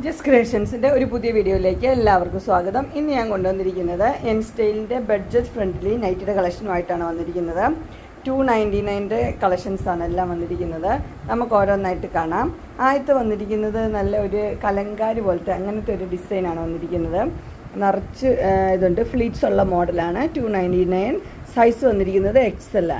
Just ക്രിയേഷൻസിന്റെ ഒരു പുതിയ വീഡിയോയിലേക്ക് എല്ലാവർക്കും സ്വാഗതം. ഇന്ന് ഞാൻ കൊണ്ടുവന്നിരിക്കുന്നത് എൻ സ്റ്റൈലിന്റെ ബഡ്ജറ്റ് ഫ്രണ്ട്ലി നൈറ്റിയുടെ കളക്ഷനുമായിട്ടാണ് വന്നിരിക്കുന്നത്. ടു നയന്റി നയന്റെ കളക്ഷൻസാണ് എല്ലാം വന്നിരിക്കുന്നത്. നമുക്ക് ഓരോന്നായിട്ട് കാണാം. ആദ്യത്തെ വന്നിരിക്കുന്നത് നല്ല ഒരു കലങ്കാരി പോലത്തെ അങ്ങനത്തെ ഒരു ഡിസൈനാണ് വന്നിരിക്കുന്നത്. നിറച്ച് ഇതുണ്ട്. ഫ്ലീറ്റ്സ് ഉള്ള മോഡലാണ്. ടു നയന്റി നയൻ സൈസ് വന്നിരിക്കുന്നത് എക്സ് ആണ്.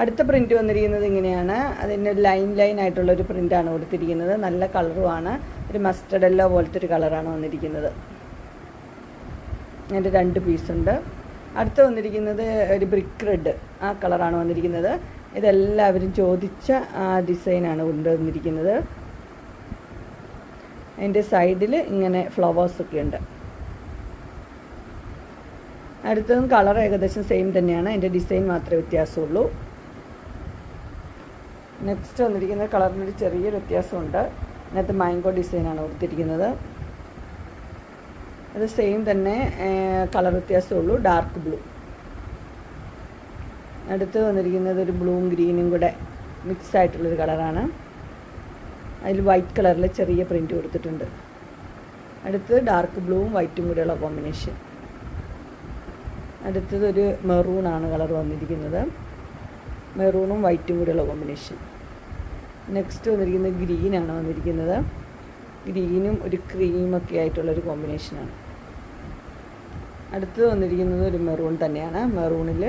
അടുത്ത പ്രിന്റ് വന്നിരിക്കുന്നത് ഇങ്ങനെയാണ്. അതിന് ലൈൻ ലൈൻ ആയിട്ടുള്ള ഒരു പ്രിന്റാണ് കൊടുത്തിരിക്കുന്നത്. നല്ല കളറുമാണ് ഒരു മസ്റ്റർഡ് എല്ലോ പോലത്തെ ഒരു കളറാണ് വന്നിരിക്കുന്നത്. അതിന്റെ രണ്ട് പീസുണ്ട് അടുത്ത് വന്നിരിക്കുന്നത് ഒരു ബ്രിക്ക് റെഡ് ആ കളറാണ് വന്നിരിക്കുന്നത്. ഇതെല്ലാവരും ചോദിച്ച ആ ഡിസൈനാണ് കൊണ്ടുവന്നിരിക്കുന്നത് അതിന്റെ സൈഡിൽ ഇങ്ങനെ ഫ്ലവേഴ്സൊക്കെ ഉണ്ട്. അടുത്തതും കളർ ഏകദേശം സെയിം തന്നെയാണ്. അതിന്റെ ഡിസൈൻ മാത്രമേ വ്യത്യാസമുള്ളൂ. നെക്സ്റ്റ് വന്നിരിക്കുന്ന കളറിനൊരു ചെറിയൊരു വ്യത്യാസമുണ്ട്. ഇതിനകത്ത് മാംഗോ ഡിസൈനാണ് കൊടുത്തിരിക്കുന്നത്. അത് സെയിം തന്നെ കളർ വ്യത്യാസമുള്ളൂ ഡാർക്ക് ബ്ലൂ അടുത്ത് വന്നിരിക്കുന്നത് ഒരു ബ്ലൂവും ഗ്രീനും കൂടെ മിക്സ് ആയിട്ടുള്ളൊരു കളറാണ് അതിൽ വൈറ്റ് കളറിൽ ചെറിയ പ്രിന്റ് കൊടുത്തിട്ടുണ്ട്. അടുത്ത് ഡാർക്ക് ബ്ലൂവും വൈറ്റും കൂടെയുള്ള കോമ്പിനേഷൻ അടുത്തത് ഒരു മെറൂണാണ് കളർ വന്നിരിക്കുന്നത്. മെറൂണും വൈറ്റും കൂടെയുള്ള കോമ്പിനേഷൻ. നെക്സ്റ്റ് വന്നിരിക്കുന്നത് ഗ്രീനാണ് വന്നിരിക്കുന്നത്. ഗ്രീനും ഒരു ക്രീമൊക്കെ ആയിട്ടുള്ളൊരു കോമ്പിനേഷനാണ് അടുത്തത് വന്നിരിക്കുന്നത് ഒരു മെറൂൺ തന്നെയാണ്. മെറൂണിൽ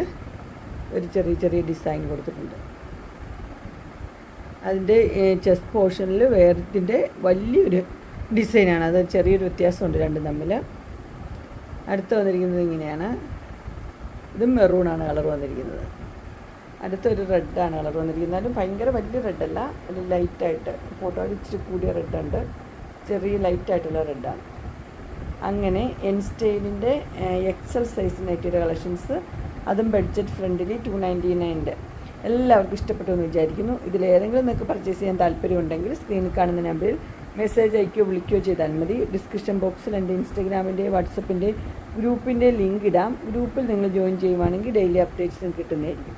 ഒരു ചെറിയ ചെറിയ ഡിസൈൻ കൊടുത്തിട്ടുണ്ട്. അതിന്റെ ചെസ്റ്റ് പോർഷനിൽ വേറത്തിന്റെ വലിയൊരു ഡിസൈനാണ് അത് ചെറിയൊരു വ്യത്യാസമുണ്ട് രണ്ടും തമ്മിൽ അടുത്ത് വന്നിരിക്കുന്നത് ഇങ്ങനെയാണ്. ഇത് മെറൂണാണ് കളർ വന്നിരിക്കുന്നത്. അടുത്തൊരു റെഡാണ് കളർ വന്നിരിക്കുന്നത്. എന്നാലും ഭയങ്കര വലിയ റെഡല്ല ഒരു ലൈറ്റായിട്ട് ഫോട്ടോയിൽ ഇച്ചിരി കൂടിയ റെഡുണ്ട് ചെറിയ ലൈറ്റായിട്ടുള്ള റെഡാണ് അങ്ങനെ എൻ സ്റ്റൈലിന്റെ എക്സൽ സൈസ് കളക്ഷൻസ് അതും ബഡ്ജറ്റ് ഫ്രണ്ട്ലി ടു നയന്റി നയന്റെ എല്ലാവർക്കും ഇഷ്ടപ്പെട്ടു എന്ന് വിചാരിക്കുന്നു. ഇതിലേതെങ്കിലും നിങ്ങൾക്ക് പർച്ചേസ് ചെയ്യാൻ താല്പര്യമുണ്ടെങ്കിൽ സ്ക്രീനിൽ കാണുന്ന നമ്പറിൽ മെസ്സേജ് അയക്കുകയോ വിളിക്കുകയോ ചെയ്താൽ മതി. ഡിസ്ക്രിപ്ഷൻ ബോക്സിൽ എന്റെ ഇൻസ്റ്റഗ്രാമിന്റെ വാട്സപ്പിന്റെ ഗ്രൂപ്പിന്റെ ലിങ്ക് ഇടാം. ഗ്രൂപ്പിൽ നിങ്ങൾ ജോയിൻ ചെയ്യുവാണെങ്കിൽ ഡെയിലി അപ്ഡേറ്റ്സ് കിട്ടുന്നതായിരിക്കും.